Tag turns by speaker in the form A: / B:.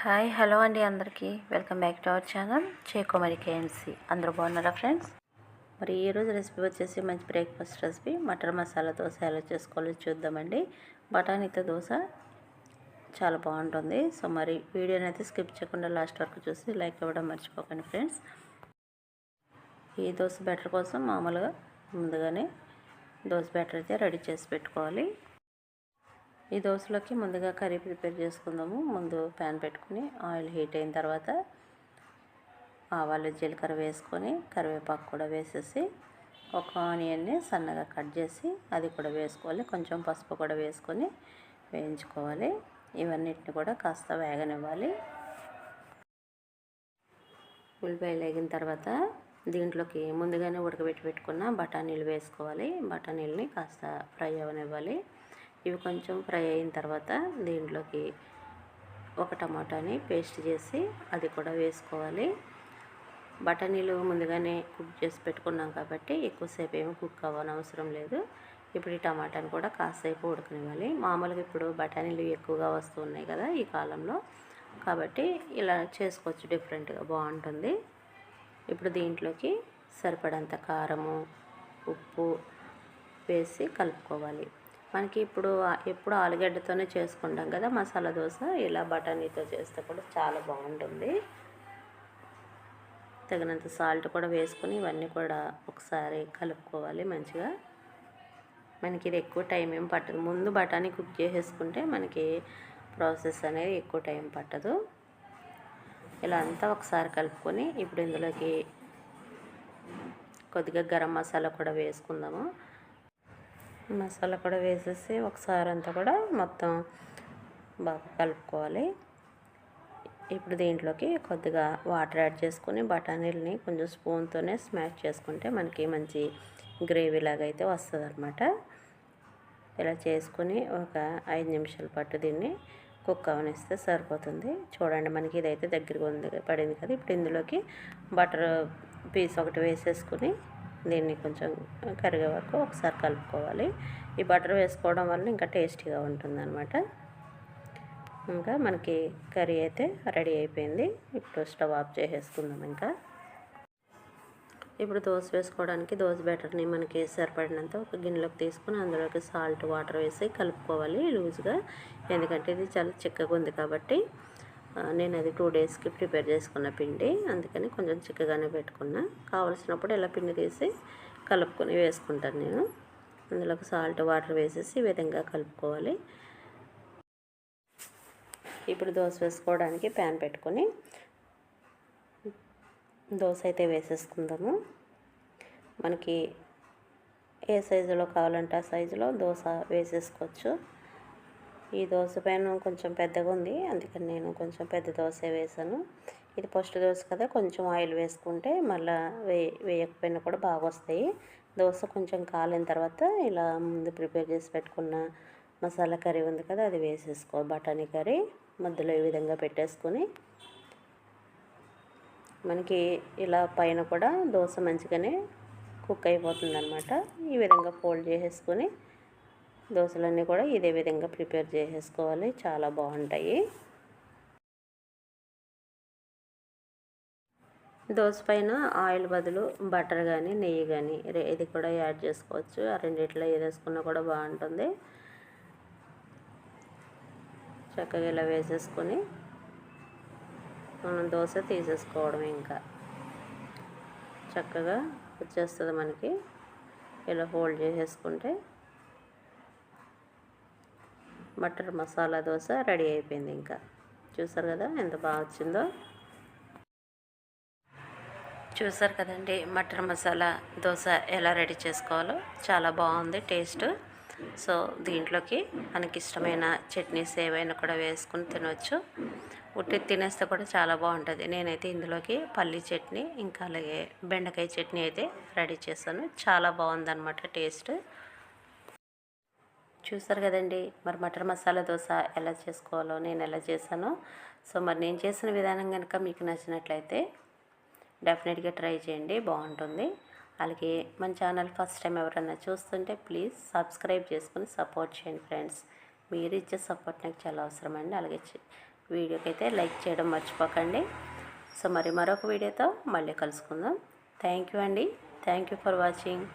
A: Hi hello అండి అందరికీ. Welcome back to our channel. చేకోమరి KNC అందరూ బాగున్నారా ఫ్రెండ్స్? మరి ఈరోజు రెసిపీ వచ్చేసి మంచి బ్రేక్ఫాస్ట్ రెసిపీ. మటర్ మసాలా దోశ ఎలా చేసుకోవాలో చూద్దామండి. బఠానీతో దోశ చాలా బాగుంటుంది. సో మరి వీడియోని అయితే స్కిప్ చేయకుండా లాస్ట్ వరకు చూసి లైక్ ఇవ్వడం మర్చిపోకండి ఫ్రెండ్స్. ఈ దోశ బ్యాటర్ కోసం మామూలుగా ముందుగానే దోశ బ్యాటర్ అయితే రెడీ చేసి పెట్టుకోవాలి. ఈ దోశలోకి ముందుగా కర్రీ ప్రిపేర్ చేసుకుందాము. ముందు ప్యాన్ పెట్టుకుని ఆయిల్ హీట్ అయిన తర్వాత ఆవాలు జీలకర్ర వేసుకొని కరివేపాకు కూడా వేసేసి ఒక ఆనియన్ని సన్నగా కట్ చేసి అది కూడా వేసుకోవాలి. కొంచెం పసుపు కూడా వేసుకొని వేయించుకోవాలి. ఇవన్నిటిని కూడా కాస్త వేగనివ్వాలి. ఉల్లిపాయలు వేగిన తర్వాత దీంట్లోకి ముందుగానే ఉడకబెట్టి పెట్టుకున్న బఠానీలు వేసుకోవాలి. బఠానీలని కాస్త ఫ్రై అవనివ్వాలి. ఇవి కొంచెం ఫ్రై అయిన తర్వాత దీంట్లోకి ఒక టమాటాని పేస్ట్ చేసి అది కూడా వేసుకోవాలి. బఠానీలు ముందుగానే కుక్ చేసి పెట్టుకున్నాం కాబట్టి ఎక్కువసేపు ఏమి కుక్ అవ్వనవసరం లేదు. ఇప్పుడు ఈ టమాటాని కూడా కాసేపు ఉడకనివ్వాలి. మామూలుగా ఇప్పుడు బఠానీలు ఎక్కువగా వస్తున్నాయి కదా ఈ కాలంలో. కాబట్టి ఇలా చేసుకోవచ్చు డిఫరెంట్గా బాగుంటుంది. ఇప్పుడు దీంట్లోకి సరిపడంత కారము ఉప్పు వేసి కలుపుకోవాలి. మనకి ఇప్పుడు ఎప్పుడు ఆలుగడ్డతోనే చేసుకుంటాం కదా మసాలా దోశ ఇలా బఠానీతో చేస్తే కూడా చాలా బాగుంటుంది. తగినంత సాల్ట్ కూడా వేసుకొని ఇవన్నీ కూడా ఒకసారి కలుపుకోవాలి మంచిగా. మనకి ఇది ఎక్కువ టైం ఏం పట్టదు. ముందు బఠానీ కుక్ చేసేసుకుంటే మనకి ప్రాసెస్ అనేది ఎక్కువ టైం పట్టదు. ఇలా అంతా ఒకసారి కలుపుకొని ఇప్పుడు ఇందులోకి కొద్దిగా గరం మసాలా కూడా వేసుకుందాము. మసాలా కూడా వేసేసి ఒకసారి అంతా కూడా మొత్తం బాగా కలుపుకోవాలి. ఇప్పుడు దీంట్లోకి కొద్దిగా వాటర్ యాడ్ చేసుకొని బఠానీలని కొంచెం స్పూన్తోనే స్మాష్ చేసుకుంటే మనకి మంచి గ్రేవీ లాగా అయితే వస్తుంది అనమాట ఇలా చేసుకొని ఒక ఐదు నిమిషాల పాటు దీన్ని కుక్ అవనిస్తే సరిపోతుంది. చూడండి మనకి ఇదైతే దగ్గరగా ఉంది పడింది కదా. ఇప్పుడు ఇందులోకి బటర్ పీస్ ఒకటి వేసేసుకుని దీన్ని కొంచెం కరిగే వరకు ఒకసారి కలుపుకోవాలి. ఈ బటర్ వేసుకోవడం వల్ల ఇంకా టేస్టీగా ఉంటుంది అనమాట ఇంకా మనకి కర్రీ అయితే రెడీ అయిపోయింది. ఇప్పుడు స్టవ్ ఆఫ్ చేసేసుకుందాం ఇంకా. ఇప్పుడు దోశ వేసుకోవడానికి దోశ బ్యాటర్ని మనకి సరిపడినంత ఒక గిన్నెలోకి తీసుకుని అందులోకి సాల్ట్ వాటర్ వేసి కలుపుకోవాలి లూజ్గా. ఎందుకంటే ఇది చాలా చిక్కగా ఉంది కాబట్టి నేను అది టూ డేస్కి ప్రిపేర్ చేసుకున్న పిండి. అందుకని కొంచెం చిక్కగానే పెట్టుకున్నా. కావలసినప్పుడు ఇలా పిండి తీసి కలుపుకొని వేసుకుంటాను నేను. అందులోకి సాల్ట్ వాటర్ వేసేసి ఈ విధంగా కలుపుకోవాలి. ఇప్పుడు దోశ వేసుకోవడానికి ప్యాన్ పెట్టుకొని దోశ అయితే వేసేసుకుందాము. మనకి ఏ సైజులో కావాలంటే ఆ సైజులో దోశ వేసేసుకోవచ్చు. ఈ దోశ పైన కొంచెం పెద్దగా ఉంది. అందుకని నేను కొంచెం పెద్ద దోశ వేసాను. ఇది ఫస్ట్ దోశ కదా కొంచెం ఆయిల్ వేసుకుంటే మళ్ళీ వే వేయకపోయినా కూడా బాగా వస్తాయి. దోశ కొంచెం కాలిన తర్వాత ఇలా ముందు ప్రిపేర్ చేసి పెట్టుకున్న మసాలా కర్రీ ఉంది కదా అది వేసేసుకో బఠానీ కర్రీ మధ్యలో ఈ విధంగా పెట్టేసుకొని. మనకి ఇలా పైన కూడా దోశ మంచిగానే కుక్ అయిపోతుంది అనమాట ఈ విధంగా ఫోల్డ్ చేసేసుకొని దోశలన్నీ కూడా ఇదే విధంగా ప్రిపేర్ చేసేసుకోవాలి. చాలా బాగుంటాయి. దోశ పైన ఆయిల్ బదులు బటర్ కానీ నెయ్యి కానీ ఇది కూడా యాడ్ చేసుకోవచ్చు. ఆ రెండిట్లో ఏది వేసుకున్నా కూడా బాగుంటుంది. చక్కగా ఇలా వేసేసుకొని మనం దోశ తీసేసుకోవడం ఇంకా. చక్కగా వచ్చేస్తుంది మనకి. ఇలా హోల్డ్ చేసేసుకుంటే బటర్ మసాలా దోశ రెడీ అయిపోయింది ఇంకా. చూసారు కదా ఎంత బాగా వచ్చిందో? చూసారు కదండి మటర్ మసాలా దోశ ఎలా రెడీ చేసుకోవాలో? చాలా బాగుంది టేస్ట్. సో దీంట్లోకి మనకి ఇష్టమైన చట్నీస్ ఏవైనా కూడా వేసుకుని తినవచ్చు ఉట్టి తినేస్తే కూడా చాలా బాగుంటుంది. నేనైతే ఇందులోకి పల్లీ చట్నీ ఇంకా అలాగే బెండకాయ చట్నీ అయితే రెడీ చేశాను. చాలా బాగుందన్నమాట టేస్ట్. చూసారు కదండి. మరి మటర్ మసాలా దోశ ఎలా చేసుకోవాలో నేను ఎలా చేశానో. సో మరి నేను చేసిన విధానం కనుక మీకు నచ్చినట్లయితే డెఫినెట్గా ట్రై చేయండి. బాగుంటుంది. అలాగే మన ఛానల్ ఫస్ట్ టైం ఎవరైనా చూస్తుంటే ప్లీజ్ సబ్స్క్రైబ్ చేసుకుని సపోర్ట్ చేయండి ఫ్రెండ్స్. మీరు ఇచ్చే సపోర్ట్ నాకు చాలా అవసరం అండి. అలాగే వీడియోకి అయితే లైక్ చేయడం మర్చిపోకండి. సో మరి మరొక వీడియోతో మళ్ళీ కలుసుకుందాం. థ్యాంక్ యూ అండి. Thank you for watching.